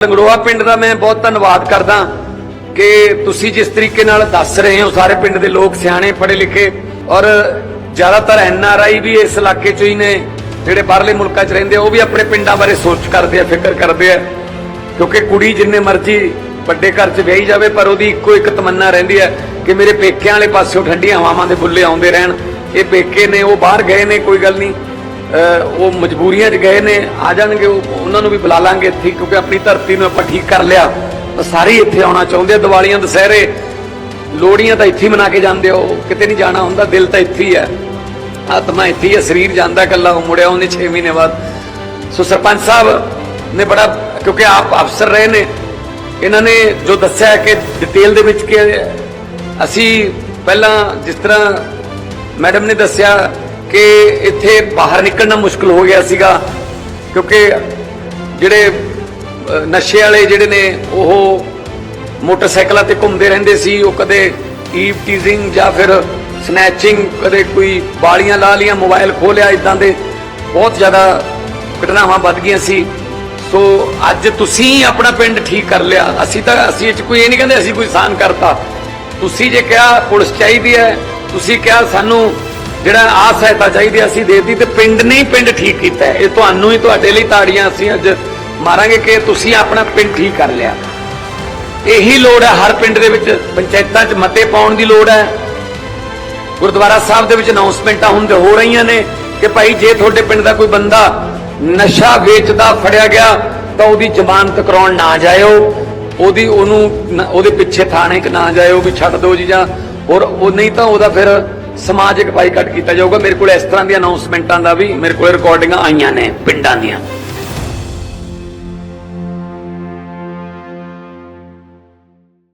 ਲੰਗੜੋਆ ਪਿੰਡ ਦਾ ਮੈਂ ਬਹੁਤ ਧੰਨਵਾਦ ਕਰਦਾ ਕਿ ਤੁਸੀਂ ਜਿਸ ਤਰੀਕੇ ਨਾਲ ਦੱਸ ਰਹੇ ਹੋ, ਸਾਰੇ ਪਿੰਡ ਦੇ ਲੋਕ ਸਿਆਣੇ ਪੜ੍ਹੇ ਲਿਖੇ ਔਰ ਜ਼ਿਆਦਾਤਰ ਐਨ ਆਰ ਆਈ ਵੀ ਇਸ ਇਲਾਕੇ ਚੋਂ ਹੀ ਨੇ, ਜਿਹੜੇ ਬਾਹਰਲੇ ਮੁਲਕਾਂ 'ਚ ਰਹਿੰਦੇ ਆ, ਉਹ ਵੀ ਆਪਣੇ ਪਿੰਡਾਂ ਬਾਰੇ ਸੋਚ ਕਰਦੇ ਆ, ਫਿਕਰ ਕਰਦੇ ਆ। ਕਿਉਂਕਿ ਕੁੜੀ ਜਿੰਨੇ ਮਰਜ਼ੀ ਵੱਡੇ ਘਰ 'ਚ ਵਿਆਹੀ ਜਾਵੇ, ਪਰ ਉਹਦੀ ਇੱਕੋ ਇੱਕ ਤਮੰਨਾ ਰਹਿੰਦੀ ਹੈ ਕਿ ਮੇਰੇ ਪੇਕਿਆਂ ਵਾਲੇ ਪਾਸਿਓਂ ਠੰਡੀਆਂ ਹਵਾਵਾਂ ਦੇ ਬੁੱਲੇ ਆਉਂਦੇ ਰਹਿਣ। ਇਹ ਪੇਕੇ ਨੇ, ਉਹ ਬਾਹਰ ਗਏ ਨੇ, ਕੋਈ ਗੱਲ ਨਹੀਂ। ਉਹ ਮਜਬੂਰੀਆਂ 'ਚ ਗਏ ਨੇ, ਆ ਜਾਣਗੇ, ਉਹ- ਉਹਨਾਂ ਨੂੰ ਵੀ ਬੁਲਾ ਲਾਂਗੇ ਇੱਥੇ, ਕਿਉਂਕਿ ਆਪਣੀ ਧਰਤੀ ਨੂੰ ਆਪਾਂ ਠੀਕ ਕਰ ਲਿਆ। ਤਾਂ ਸਾਰੇ ਹੀ ਇੱਥੇ ਆਉਣਾ ਚਾਹੁੰਦੇ ਆ, ਦੀਵਾਲੀਆਂ, ਦੁਸਹਿਰੇ। ਲੋੜੀਆਂ ਤਾਂ ਇੱਥੇ ਹੀ ਮਨਾ ਕੇ ਜਾਂਦੇ ਹੋ ਕਿਤੇ ਨਹੀਂ ਜਾਣਾ ਹੁੰਦਾ, ਦਿਲ ਤਾਂ ਇੱਥੇ ਹੀ ਹੈ ਆਤਮਾ ਇੱਥੇ ਹੀ ਹੈ ਸਰੀਰ ਜਾਂਦਾ ਇਕੱਲਾ, ਉਹ ਮੁੜਿਆ ਉਹਨੇ 6 ਮਹੀਨੇ ਬਾਅਦ। ਸੋ ਸਰਪੰਚ ਸਾਹਿਬ ਨੇ ਬੜਾ, ਕਿਉਂਕਿ ਆਪ ਅਫਸਰ ਰਹੇ ਨੇ, ਇਹਨਾਂ ਨੇ ਜੋ ਦੱਸਿਆ ਕਿ ਡਿਟੇਲ ਦੇ ਵਿੱਚ ਕਿ ਅਸੀਂ ਪਹਿਲਾਂ ਜਿਸ ਤਰ੍ਹਾਂ ਮੈਡਮ ਨੇ ਦੱਸਿਆ ਕਿ ਇੱਥੇ ਬਾਹਰ ਨਿਕਲਣਾ ਮੁਸ਼ਕਲ ਹੋ ਗਿਆ ਸੀਗਾ, ਕਿਉਂਕਿ ਜਿਹੜੇ ਨਸ਼ੇ ਵਾਲੇ ਜਿਹੜੇ ਨੇ, ਉਹ ਮੋਟਰਸਾਈਕਲਾਂ ਤੇ ਘੁੰਮਦੇ ਰਹਿੰਦੇ ਸੀ, ਉਹ ਕਦੇ ਈਵ ਟੀਜ਼ਿੰਗ ਜਾਂ ਫਿਰ ਸਨੈਚਿੰਗ, ਕਦੇ ਕੋਈ ਬਾਲੀਆਂ ਲਾ ਲੀਆਂ ਮੋਬਾਈਲ ਖੋਲਿਆ ਇਦਾਂ ਦੇ ਬਹੁਤ ਜ਼ਿਆਦਾ ਘਟਨਾਵਾਂ ਵੱਧ ਗਈਆਂ ਸੀ। ਸੋ ਅੱਜ ਤੁਸੀਂ ਆਪਣਾ ਪਿੰਡ ਠੀਕ ਕਰ ਲਿਆ। ਅਸੀਂ ਤਾਂ, ਅਸੀਂ ਇਹ 'ਚ ਕੋਈ ਇਹ ਨਹੀਂ ਕਹਿੰਦੇ ਅਸੀਂ ਕੋਈ ਸਾਨ ਕਰਤਾ। ਤੁਸੀਂ ਜੇ ਕਿਹਾ ਪੁਲਿਸ ਚਾਹੀਦੀ ਹੈ, ਤੁਸੀਂ ਕਿਹਾ ਸਾਨੂੰ ਜਿਹੜਾ ਆ ਸਹਾਇਤਾ ਚਾਹੀਦੀ ਹੈ, ਅਸੀਂ ਦੇਤੀ ਤੇ ਪਿੰਡ ਨੇ ਪਿੰਡ ਠੀਕ ਕੀਤਾ ਇਹ ਤੁਹਾਨੂੰ ਹੀ ਤੁਹਾਡੇ ਲਈ ਤਾੜੀਆਂ ਅਸੀਂ ਅੱਜ ਮਾਰਾਂਗੇ ਕਿ ਤੁਸੀਂ ਆਪਣਾ ਪਿੰਡ ਠੀਕ ਕਰ ਲਿਆ। ਇਹੀ ਲੋੜ ਹੈ ਹਰ ਪਿੰਡ ਦੇ ਵਿੱਚ ਪੰਚਾਇਤਾਂ 'ਚ ਮਤੇ ਪਾਉਣ ਦੀ ਲੋੜ ਹੈ। ਗੁਰਦੁਆਰਾ ਸਾਹਿਬ ਦੇ ਵਿੱਚ ਅਨਾਉਂਸਮੈਂਟਾਂ ਹੁੰਦੇ ਹੋ ਰਹੀਆਂ ਨੇ ਕਿ ਭਾਈ ਜੇ ਤੁਹਾਡੇ ਪਿੰਡ ਦਾ ਕੋਈ ਬੰਦਾ ਨਸ਼ਾ ਵੇਚਦਾ ਫੜਿਆ ਗਿਆ ਤਾਂ ਉਹਦੀ ਜ਼ਮਾਨਤ ਕਰਾਉਣ ਨਾ ਜਾਇਓ। ਉਹਦੀ ਉਹਨੂੰ ਉਹਦੇ ਪਿੱਛੇ ਥਾਣੇ 'ਚ ਨਾ ਜਾਇਓ ਵੀ ਛੱਡ ਦਿਓ ਜੀ ਜਾਂ ਔਰ ਉਹ ਨਹੀਂ ਤਾਂ ਉਹਦਾ ਫਿਰ ਸਮਾਜਿਕ ਬਾਈਕਾਟ ਕੀਤਾ ਜਾਊਗਾ। ਮੇਰੇ ਕੋਲ ਇਸ ਤਰ੍ਹਾਂ ਦੀਆਂ ਅਨਾਉਂਸਮੈਂਟਾਂ ਦਾ ਵੀ ਮੇਰੇ ਕੋਲ ਰਿਕਾਰਡਿੰਗਾਂ ਆਈਆਂ ਨੇ ਪਿੰਡਾਂ ਦੀਆਂ।